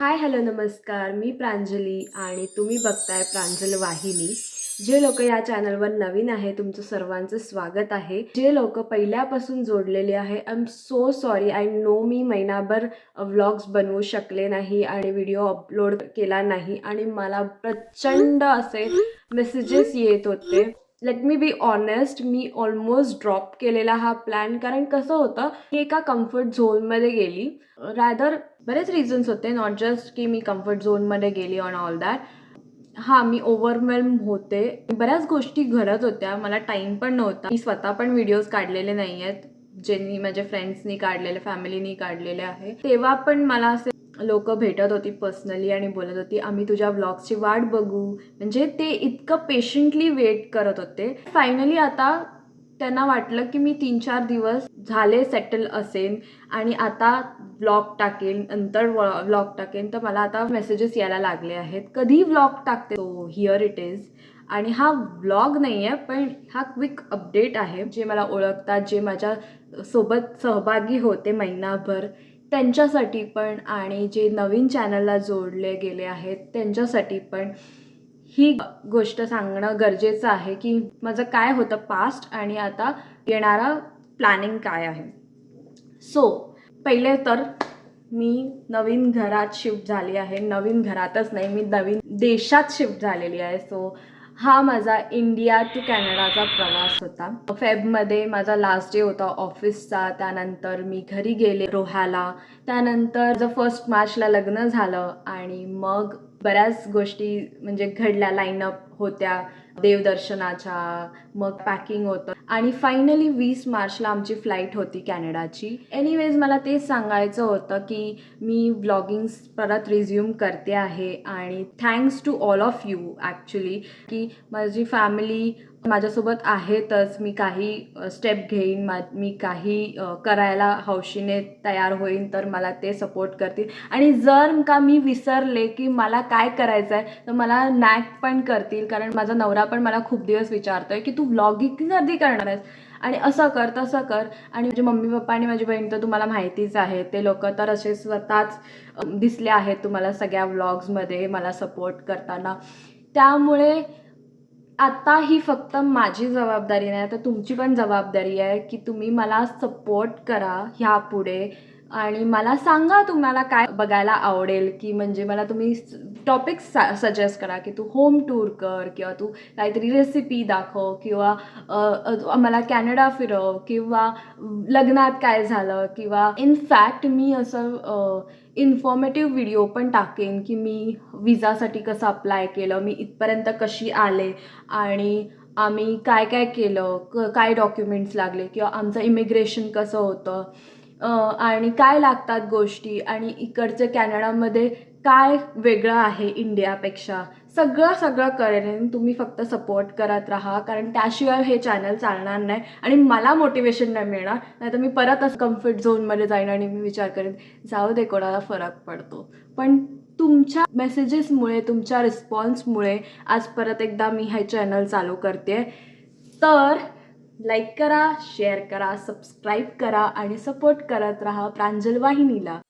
Hi hello नमस्कार. मी प्रांजली आणि तुम्ही बघताय प्रांजल वाहिनी. जे लोक या चॅनलवर नवीन आहे तुमचं सर्वांचं स्वागत आहे. जे लोक पहिल्यापासून जोडलेले आहे I am so sorry I know मी महिनाभर व्लॉग्स बनवू शकले नाही आणि व्हिडिओ अपलोड केला नाही आणि मला प्रचंड असे मेसेजेस येत होते. लेट मी बी ऑनेस्ट मी ऑलमोस्ट ड्रॉप केलेला हा प्लॅन कारण कसं होतं मी एका कम्फर्ट झोनमध्ये गेली. रॅदर बरेच रिझन्स होते नॉट जस्ट की मी कम्फर्ट झोनमध्ये गेली ऑन ऑल दॅट हां मी ओव्हरवेल्म होते. बऱ्याच गोष्टी घडत होत्या मला टाईम पण नव्हता. मी स्वतः पण व्हिडिओज काढलेले नाही आहेत ज्यांनी माझ्या फ्रेंड्सनी काढलेले फॅमिलीनी काढलेले आहे. तेव्हा पण मला असे लोक भेटत होती पर्सनली आणि बोलत होती आम्ही तुझ्या व्लॉग्सची वाट बघू. म्हणजे ते इतकं पेशंटली वेट करत होते. फायनली आता त्यांना वाटलं की मी तीन चार दिवस झाले सेटल असेन आणि आता व्लॉग टाकेन नंतर व्लॉग टाकेन. तर मला आता मेसेजेस यायला लागले आहेत. कधी व्लॉग टाकते? तो हिअर इट इज आणि हा व्लॉग नाही आहे पण हा क्विक अपडेट आहे. जे मला ओळखतात जे माझ्या सोबत सहभागी होते महिनाभर त्यांच्यासाठी पण आणि जे नवीन चॅनलला जोडले गेले आहेत त्यांच्यासाठी पण ही गोष्ट सांगणं गरजेचं आहे की माझं काय होतं पास्ट आणि आता येणारा प्लॅनिंग काय आहे. सो पहिले तर मी नवीन घरात शिफ्ट झाली आहे. नवीन घरातच नाही मी नवीन देशात शिफ्ट झालेली आहे. सो हा माझा इंडिया टू कॅनडाचा प्रवास होता. फेबमध्ये माझा लास्ट डे होता ऑफिसचा. त्यानंतर मी घरी गेले रोह्याला. त्यानंतर फर्स्ट मार्चला लग्न झालं आणि मग बऱ्याच गोष्टी म्हणजे घडल्या लाईनअप होत्या देवदर्शनाच्या मग पॅकिंग होतं. आणि फायनली वीस मार्चला आमची फ्लाईट होती कॅनडाची. एनिवेज मला तेच सांगायचं होतं की मी ब्लॉगिंग्स परत रिझ्यूम करते आहे. आणि thanks to all of you actually की माझी फॅमिली माझ्यासोबत आहेतच. मी काही स्टेप घेईन. मा मी काही करायला हौशीने तयार होईन तर मला ते सपोर्ट करतील. आणि जर का मी विसरले की मला काय करायचं आहे तर मला नॅक पण करतील. कारण माझा नवरा पण मला खूप दिवस विचारतो आहे की तू व्लॉगिंग कधी करणार आहेस? आणि असं कर तसं कर. आणि माझे मम्मी पप्पा आणि माझी बहीण तर तुम्हाला माहितीच आहे. ते लोक तर असे स्वतःच दिसले आहेत तुम्हाला सगळ्या व्लॉग्समध्ये मला सपोर्ट करताना. त्यामुळे आता ही फक्त माझी जबाबदारी नाही तर तुमची पण जबाबदारी आहे की तुम्ही मला सपोर्ट करा ह्या पुढे आणि मला सांगा तुम्हाला काय बघायला आवडेल की म्हणजे मला तुम्ही टॉपिक्स सजेस्ट करा की तू होम टूर कर किंवा तू काहीतरी रेसिपी दाखव किंवा आम्हाला मला कॅनडा फिरव किंवा लग्नात काय झालं किंवा इनफॅक्ट मी असं इन्फॉर्मेटिव्ह व्हिडिओ पण टाकेन की मी विजासाठी कसं अप्लाय केलं मी इथपर्यंत कशी आले आणि आम्ही काय काय केलं क काय डॉक्युमेंट्स लागले किंवा आमचं इमिग्रेशन कसं होतं. आणि काय लागतात गोष्टी आणि इकडचं कॅनडामध्ये काय वेगळं आहे इंडियापेक्षा? सगळं सगळं करेन तुम्ही फक्त सपोर्ट करत राहा कारण त्याशिवाय हे चॅनल चालणार नाही आणि मला मोटिवेशन नाही मिळणार. नाही तर मी परत असं कम्फर्ट झोनमध्ये जाईन आणि मी विचार करेन जाऊ दे कोणाला फरक पडतो. पण तुमच्या मेसेजेसमुळे तुमच्या रिस्पॉन्समुळे आज परत एकदा मी हे चॅनल चालू करते तर लाईक करा शेअर करा सबस्क्राईब करा आणि सपोर्ट करत राहा प्रांजल वाहिनीला.